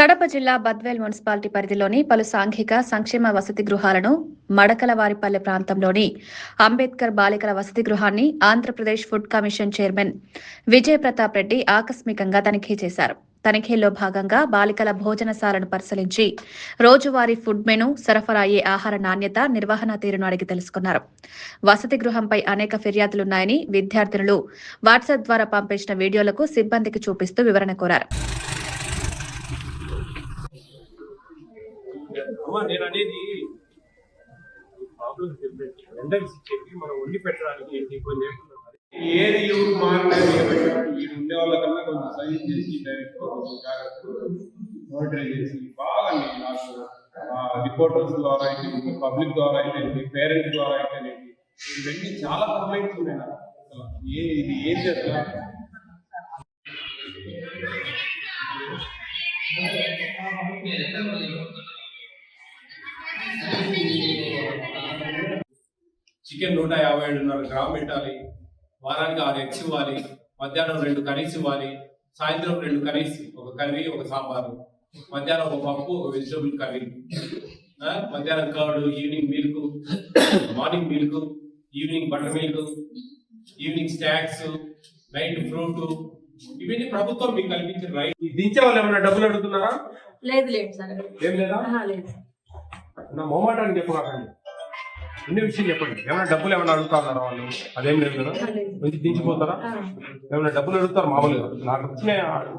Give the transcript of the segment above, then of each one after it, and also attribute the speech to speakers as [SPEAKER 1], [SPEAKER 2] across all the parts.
[SPEAKER 1] కడప జిల్లా బద్వేల్ మున్సిపాలిటీ పరిధిలోని పలు సాంఘిక సంక్షేమ వసతి గృహాలను మడకలవారిపల్లె ప్రాంతంలోని అంబేద్కర్ బాలికల వసతి గృహాన్ని Andhra Pradesh food commission chairman Vijay Pratap Reddy ఆకస్మికంగా తనిఖీ చేశారు. తనిఖీల్లో భాగంగా బాలికల భోజనశాలను పరిశీలించి రోజువారీ ఫుడ్ మెను సరఫరా అయ్యే ఆహార నాణ్యత నిర్వహణ తీరును అడిగి తెలుసుకున్నారు. వసతి గృహంపై అనేక ఫిర్యాదులున్నాయని విద్యార్థినులు వాట్సాప్ ద్వారా పంపించిన వీడియోలకు సిబ్బందికి చూపిస్తూ వివరణ కోరారు.
[SPEAKER 2] అమ్మా నేను అనేది ప్రాబ్లమ్ డిఫరెంట్ ఎండల్స్ చెప్పి మనం వండి పెట్టడానికి ఏంటి? ఇబ్బంది ఏది ఎవరు మారలేదు ఈ ఉండే వాళ్ళకన్నా కొంచెం సైన్ చేసి డైరెక్ట్ కొంచెం జాగ్రత్త మోనిటరింగ్ చేసి బాగా నాకు రిపోర్టర్స్ ద్వారా అయితే పబ్లిక్ ద్వారా అయితే పేరెంట్స్ ద్వారా అయితే ఇవన్నీ చాలా కంప్లైంట్స్ ఉన్నాయి నాకు. అసలు ఏ ఇది ఏం చేస్తా చికెన్ నూట యాభై ఏడున్నర గ్రామ్ పెట్టాలి. వారానికి ఆరు ఎగ్స్ ఇవ్వాలి. మధ్యాహ్నం రెండు కర్రీస్ ఇవ్వాలి. సాయంత్రం రెండు కర్రీస్ ఒక కర్రీ ఒక సాంబారు. మధ్యాహ్నం ఒక పప్పు ఒక వెజిటబుల్ కర్రీ. మధ్యాహ్నం curd evening milk morning milk evening butter milk evening snacks night fruit. ఇవన్నీ ప్రభుత్వం మీకు కల్పించిన రైట్ దించే వాళ్ళు ఏమైనా డబ్బులు అడుగుతున్నారా?
[SPEAKER 3] లేదు లేదు సార్.
[SPEAKER 2] ఏం లేదా?
[SPEAKER 3] లేదు
[SPEAKER 2] నా మొహమాటాన్ని చెప్పకండి ఇన్ని విషయం చెప్పండి. ఏమైనా డబ్బులు ఏమైనా అడుగుతారా వాళ్ళు? అదేం లేదు కదా? మంచి దించిపోతారా? ఏమైనా డబ్బులు అడుగుతారు? మామూలుగా. నాకు వచ్చిన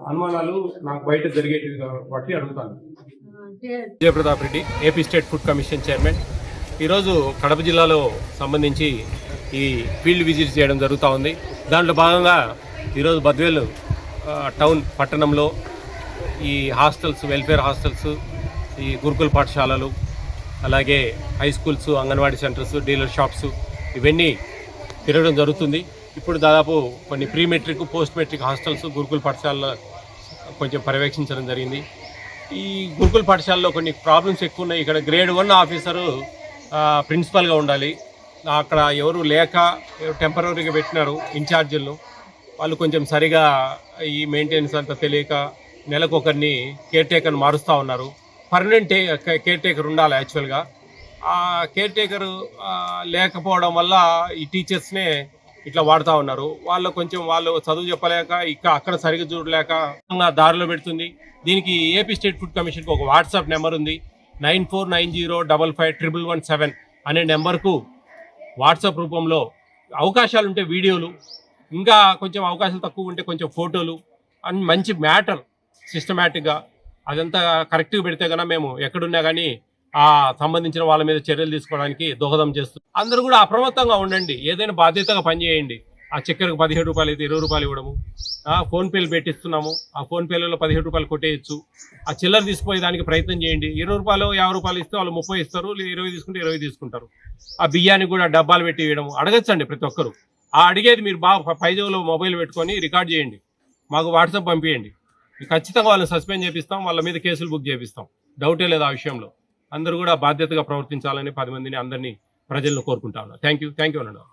[SPEAKER 2] అనుమానాలు నాకు బయట జరిగేటివి బట్టి అడుగుతాను.
[SPEAKER 3] అంటే
[SPEAKER 2] Vijayapratap Reddy AP state food commission chairman. ఈరోజు కడప జిల్లాలో సంబంధించి ఈ ఫీల్డ్ విజిట్ చేయడం జరుగుతూ ఉంది. దాంట్లో భాగంగా ఈరోజు బద్వేలు టౌన్ పట్టణంలో ఈ హాస్టల్స్ వెల్ఫేర్ హాస్టల్స్ ఈ గురుకుల పాఠశాలలు అలాగే high schools anganwadi centres dealer shops ఇవన్నీ తిరగడం జరుగుతుంది. ఇప్పుడు దాదాపు కొన్ని pre matric post matric hostels గురుకుల పాఠశాలలో కొంచెం పర్యవేక్షించడం జరిగింది. ఈ గురుకుల పాఠశాలలో కొన్ని ప్రాబ్లమ్స్ ఎక్కువ ఉన్నాయి. ఇక్కడ గ్రేడ్ వన్ ఆఫీసరు ప్రిన్సిపాల్గా ప్రిన్సిపల్గా ఉండాలి. అక్కడ ఎవరు లేక టెంపరీగా పెట్టినారు ఇన్ఛార్జీలను. వాళ్ళు కొంచెం సరిగా ఈ మెయింటెనెన్స్ అంతా తెలియక నెలకు ఒకరిని కేర్ టేకర్ని మారుస్తూ ఉన్నారు. పర్మనెంట్ కేర్ టేకర్ ఉండాలి యాక్చువల్గా. ఆ కేర్ టేకర్ లేకపోవడం వల్ల ఈ టీచర్స్నే ఇట్లా వాడుతూ ఉన్నారు. వాళ్ళు కొంచెం వాళ్ళు చదువు చెప్పలేక ఇక అక్కడ సరిగ్గా చూడలేక దారిలో పెడుతుంది. దీనికి ఏపీ స్టేట్ ఫుడ్ కమిషన్కి ఒక వాట్సాప్ నెంబర్ ఉంది. Nine four nine zero double five triple one seven అనే నెంబర్కు వాట్సాప్ రూపంలో అవకాశాలు ఉంటే వీడియోలు ఇంకా కొంచెం అవకాశాలు తక్కువ ఉంటే కొంచెం ఫోటోలు అండ్ మంచి మ్యాటర్ సిస్టమేటిక్గా అదంతా కరెక్ట్గా పెడితే కన్నా మేము ఎక్కడున్నా కానీ ఆ సంబంధించిన వాళ్ళ మీద చర్యలు తీసుకోవడానికి దోహదం చేస్తుంది అందరూ కూడా అప్రమత్తంగా ఉండండి. ఏదైనా బాధ్యతగా పనిచేయండి. ఆ చక్కెరకు పదిహేడు రూపాయలు అయితే ఇరవై రూపాయలు ఇవ్వడము. ఆ ఫోన్పేలు పెట్టిస్తున్నాము. ఆ ఫోన్పేలలో పదిహేడు రూపాయలు కొట్టేయచ్చు. ఆ చిల్లర తీసుకుపోయేదానికి ప్రయత్నం చేయండి. ఇరవై రూపాయలు యాభై రూపాయలు ఇస్తే వాళ్ళు ముప్పై ఇస్తారు ఇరవై తీసుకుంటే ఇరవై తీసుకుంటారు. ఆ బియ్యానికి కూడా డబ్బాలు పెట్టి ఇవ్వడము. అడగచ్చండి ప్రతి ఒక్కరు. ఆ అడిగేది మీరు బాగా పైజోలో మొబైల్ పెట్టుకొని రికార్డ్ చేయండి. మాకు వాట్సాప్ పంపించండి ఖచ్చితంగా వాళ్ళని సస్పెండ్ చేపిస్తాం వాళ్ళ మీద కేసులు బుక్ చేపిస్తాం. డౌటే లేదు ఆ విషయంలో. అందరూ కూడా బాధ్యతగా ప్రవర్తించాలని పది మందిని అందరినీ ప్రజలను కోరుకుంటా ఉన్నారు థ్యాంక్ యూ థ్యాంక్ యూ అన్నాడు.